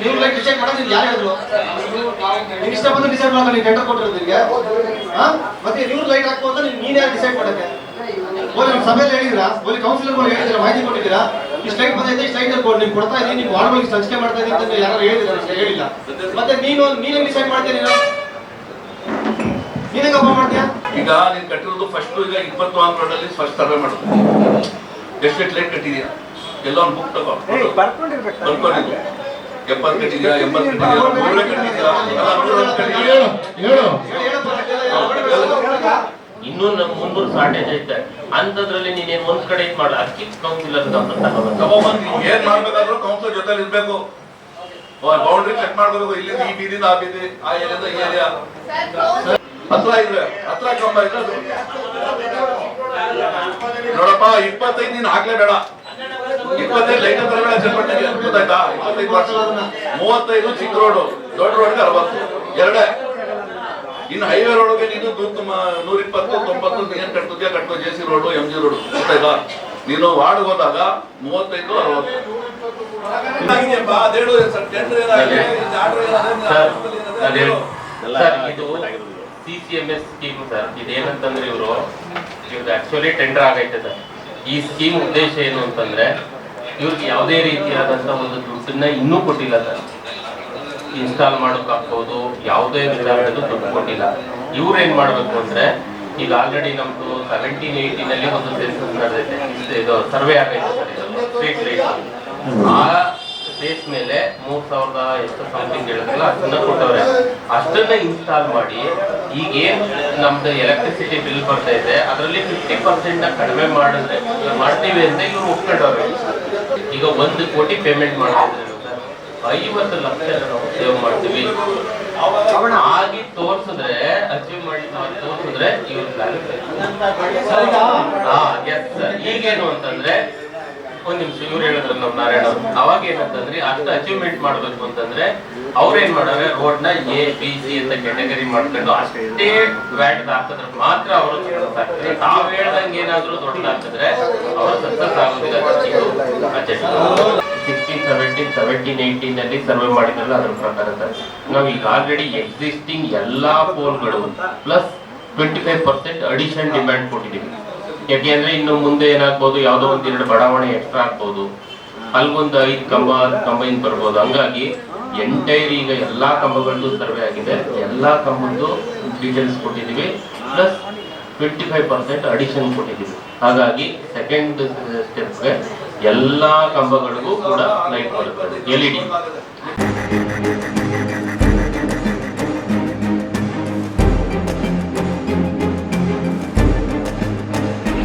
ನೀವು light decide ಮಾಡೋದು ನೀವು ಯಾರು ಹೇಳಿದ್ರು? ನಿನ್ ಇಷ್ಟ ಬಂದು ಡಿಸೈಡ್ ಮಾಡೋ ನೀನು ಟೆಂಡರ್ ಕೊಟ್ಟಿರೋದು ನಿಮಗೆ ಹಾ? ಮತ್ತೆ ನೀವು ಲೈಟ್ ಹಾಕೋ ಅಂತ ನೀನ್ ನೀನ್ ಯಾರು ಡಿಸೈಡ್ ಮಾಡಕ್ಕೆ? ಓಲಿ ನಮ್ಮ ಸಭೆಯಲ್ಲಿ ಹೇಳಿದಿರಾ? ಓಲಿ ಕೌನ್ಸಿಲರ್ಗಳು ಹೇಳಿದಿರಾ ಮಾಹಿತಿ ಕೊಟ್ಟಿದ್ದೀರಾ? ಇಷ್ಟು ಲೈಟ್ ಬಂದೈತೆ ಇಷ್ಟು ಲೈಟ್ ಕೊಡಿ ನೀವು ಕೊಡ್ತಾ ಇದ್ದೀನಿ ನೀವು ವಾರ್ಡ್ಗಳಿಗೆ ಸಂಚಿಕೆ ಮಾಡ್ತಾ ಇದ್ದೀನಿ ಅಂತ ಯಾರು ಹೇಳಿದ್ರು? ಹೇಳಿಲ್ಲ. ಮತ್ತೆ ನೀನು ನೀನೇ ಡಿಸೈಡ್ ಮಾಡ್ತೀಯ ನೀನು? ನೀನೇ ಅಪ್ಪ ಮಾಡ್ತೀಯಾ? ಈಗ ನೀನು ಕಟ್ಟಿರೋದು ಫಸ್ಟ್ ಈಗ ಇಪ್ಪತ್ತು ಆನ್ ರೋಡ್ ಅಲ್ಲಿ ಫಸ್ಟ್ ಸರ್ವೆ ಮಾಡ್ತೀನಿ ಎಷ್ಟು ಲೈಟ್ ಕಟ್ಟಿದೀರಾ ಎಲ್ಲೋ ಒಂದು ಬುಕ್ ತಗೋ. ಬರ್ಕೊಂಡಿದ್ದು ಎಪ್ಪತ್ತು ಕಟ್ಟಿದ್ಯಾ ಎಂಬತ್ತು. ಇನ್ನೂ ನಮ್ ಮುನ್ನೂರು ಶಾರ್ಟೇಜ್ ಐತೆ. ಅಂತದ್ರಲ್ಲಿ ನೀನೇನ್ ಒಂದ್ ಕಡೆ ಇದ್ ಮಾಡ ಅಕ್ಕಿ ಕೌನ್ಸಿಲ್ ಏನ್ ಮಾಡ್ಬೇಕಾದ್ರೂ ಕೌನ್ಸಿಲ್ ಜೊತೆಲಿ ಇರ್ಬೇಕು. ಬೌಂಡ್ರಿ ಚೆಕ್ ಮಾಡ್ಬೇಕು ಇಲ್ಲಿ ಈ ಬೀದಿನ ಆ ಬೀದಿ ಆ ಏರಿಯಾದ ಈ ಏರಿಯಾ. ಹತ್ರ ಇದ್ರೆ ಹತ್ರ ಕಂಬ ಇದ್ರೆ ಅದು. ನೋಡಪ್ಪ ಇಪ್ಪತ್ತೈದು ನೀನ್ ಹಾಕ್ಲೇ ಬೇಡ ಇಪ್ಪತ್ತೈದು ಲೈಟ್ ಹತ್ರ ಬೇಡ ಚನ್ನಪಟ್ಟಣಕ್ಕೆ ಗೊತ್ತಾಯ್ತಾ ಇಪ್ಪತ್ತೈದು ವರ್ಷ. ಮೂವತ್ತೈದು ಚಿಕ್ಕ ರೋಡು ದೊಡ್ಡ ರೋಡ್ಗೆ ಅರವತ್ತು. ಎರಡೇ. ಇನ್ನು ಹೈವೇ ರೋಡ್ಗೆ ನೀನು ನೂರ ಇಪ್ಪತ್ತು ತೊಂಬತ್ತು ಏನ್ ಕಟ್ತಿದ್ಯಾ? ಕಟ್ಟೋ J C road M G road ಗೊತ್ತಾಯ್ತಾ ನೀನು ವಾರ್ಡ್ ಹೋದಾಗ ಮೂವತ್ತೈದು ಅರವತ್ತು. C C M S scheme sir. ಇದೇನಂತಂದ್ರೆ ಇವರು ಇವ್ರದ್ದು ಆಕ್ಚುಲಿ ಟೆಂಡರ್ ಆಗೈತೆ ಸರ್. ಈ ಸ್ಕೀಮ್ ಉದ್ದೇಶ ಏನು ಅಂತಂದ್ರೆ ಇವ್ರಿಗೆ ಯಾವುದೇ ರೀತಿಯಾದಂಥ ಒಂದು ದುಡ್ಡನ್ನ ಇನ್ನೂ ಕೊಟ್ಟಿಲ್ಲ ಸರ್. ಇನ್ಸ್ಟಾಲ್ ಮಾಡೋಕ್ಕಾಗ್ಬೋದು ಯಾವುದೇ ವಿಧಾನದಲ್ಲೂ ದುಡ್ಡು ಕೊಟ್ಟಿಲ್ಲ. ಇವ್ರು ಏನು ಮಾಡಬೇಕು ಅಂದರೆ ಈಗ ಆಲ್ರೆಡಿ ನಮ್ಮದು ಸೆವೆಂಟೀನ್ ಏಯ್ಟಿನಲ್ಲಿ ಒಂದು ಸೆನ್ಸಸ್ ನಡೆದೈತೆ ಇದು. ಸರ್ವೆ ಆಗೈತೆ ಸರ್ ಇದು ಸ್ಟ್ರೀಟ್ ಲೈಟ್ ಆ ಸ್ಟೇಟ್ ಮೇಲೆ ಮೂರು ಸಾವಿರದ ಎಷ್ಟು ಸಮಥಿಂಗ್ ಹೇಳಿದ್ರಲ್ಲ ಅದನ್ನ ಕೊಟ್ಟವ್ರೆ. ಅಷ್ಟನ್ನ ಇನ್ಸ್ಟಾಲ್ ಮಾಡಿ ಈಗೇನು ಏನ್ ನಮ್ದು ಎಲೆಕ್ಟ್ರಿಸಿಟಿ ಬಿಲ್ ಬರ್ತಾ ಇದೆ ಅದರಲ್ಲಿ ಫಿಫ್ಟಿ ಪರ್ಸೆಂಟ್ನ ಕಡಿಮೆ ಮಾಡಿದ್ರೆ ಮಾಡ್ತೀವಿ ಅಂತ ಇವ್ರು ಒಪ್ಕೊಂಡವ್ರೆ. ಈಗ ಒಂದು ಕೋಟಿ ಪೇಮೆಂಟ್ ಮಾಡ್ತಿದ್ರೆ ಐವತ್ತು ಲಕ್ಷ ನಾವು ಸೇವ್ ಮಾಡ್ತೀವಿ. ಆಗಿ ತೋರ್ಸಿದ್ರೆ ಅಚೀವ್ ಮಾಡಿ ನಾವು ತೋರ್ಸಿದ್ರೆ ಇವ್ರ ಈಗ ಅಂತಂದ್ರೆ ಒಂದ್ ನಿಮಿಷ ಇವ್ರು ಹೇಳಿದ್ರು ನಮ್ ನಾರಾಯಣ ಅವ್ರು. ಅವಾಗ ಏನಂತಂದ್ರೆ ಅಷ್ಟು ಅಚೀವ್ಮೆಂಟ್ ಮಾಡ್ಬೇಕು ಅಂತಂದ್ರೆ ಅವ್ರೇನ್ ಮಾಡಾರೆ ರೋಡ್ನ ಎ ಬಿ ಸಿ ಅಂತ ಕ್ಯಾಟಗರಿ ಮಾಡ್ಕೊಂಡು ಅಷ್ಟೇ ವ್ಯಾಟ್ ಹಾಕಿದ್ರೆ ಮಾತ್ರ ಅವರು ಸಕ್ಸಸ್ ಆಗ್ತಾರೆ. ತಾವ್ ಹೇಳ್ದಂಗೆ ಏನಾದ್ರು ಹಾಕಿದ್ರೆ ಅವರು ಸಕ್ಸಸ್ ಆಗೋದಿಲ್ಲ ಸಿಕ್ಸ್ಟೀನ್ ಸೆವೆಂಟೀನ್ ಸೆವೆಂಟೀನ್ ಏಯ್ಟೀನ್ ಅಲ್ಲಿ ಸರ್ವೆ ಮಾಡಿದ್ರಲ್ಲ ಅದ್ರ ಪ್ರಕಾರ ನಾವು ಈಗ ಆಲ್ರೆಡಿ ಎಕ್ಸಿಸ್ಟಿಂಗ್ ಎಲ್ಲಾ ಪೋಲ್ಗಳು plus twenty five percent addition demand ಕೊಟ್ಟಿದ್ದೀವಿ. ಯಾಕೆಂದ್ರೆ ಇನ್ನು ಮುಂದೆ ಏನಾಗ್ಬೋದು, ಯಾವ್ದೋ ಒಂದ್ ಎರಡು ಬಡಾವಣೆ ಎಕ್ಸ್ಟ್ರಾ ಆಗ್ಬೋದು. ಅಲ್ಗೊಂದು ಐದು ಕಂಬ, ಕಂಬೈನ್ ಬರ್ಬೋದು. ಹಂಗಾಗಿ ಎಂಟೈರ್ ಈಗ ಎಲ್ಲಾ ಕಂಬಗಳದ್ದು ಸರ್ವೆ ಆಗಿದೆ. ಎಲ್ಲಾ ಕಂಬದ್ದು ಡೀಟೇಲ್ಸ್ ಕೊಟ್ಟಿದ್ದೀವಿ plus twenty five percent addition ಕೊಟ್ಟಿದ್ದೀವಿ ಹಾಗಾಗಿ ಸೆಕೆಂಡ್ ಸ್ಟೆಪ್ಗೆ ಎಲ್ಲಾ ಕಂಬಗಳಿಗೂ ಕೂಡ ಲೈಟ್ ಬರುತ್ತದೆ ಎಲ್ ಇ ಡಿ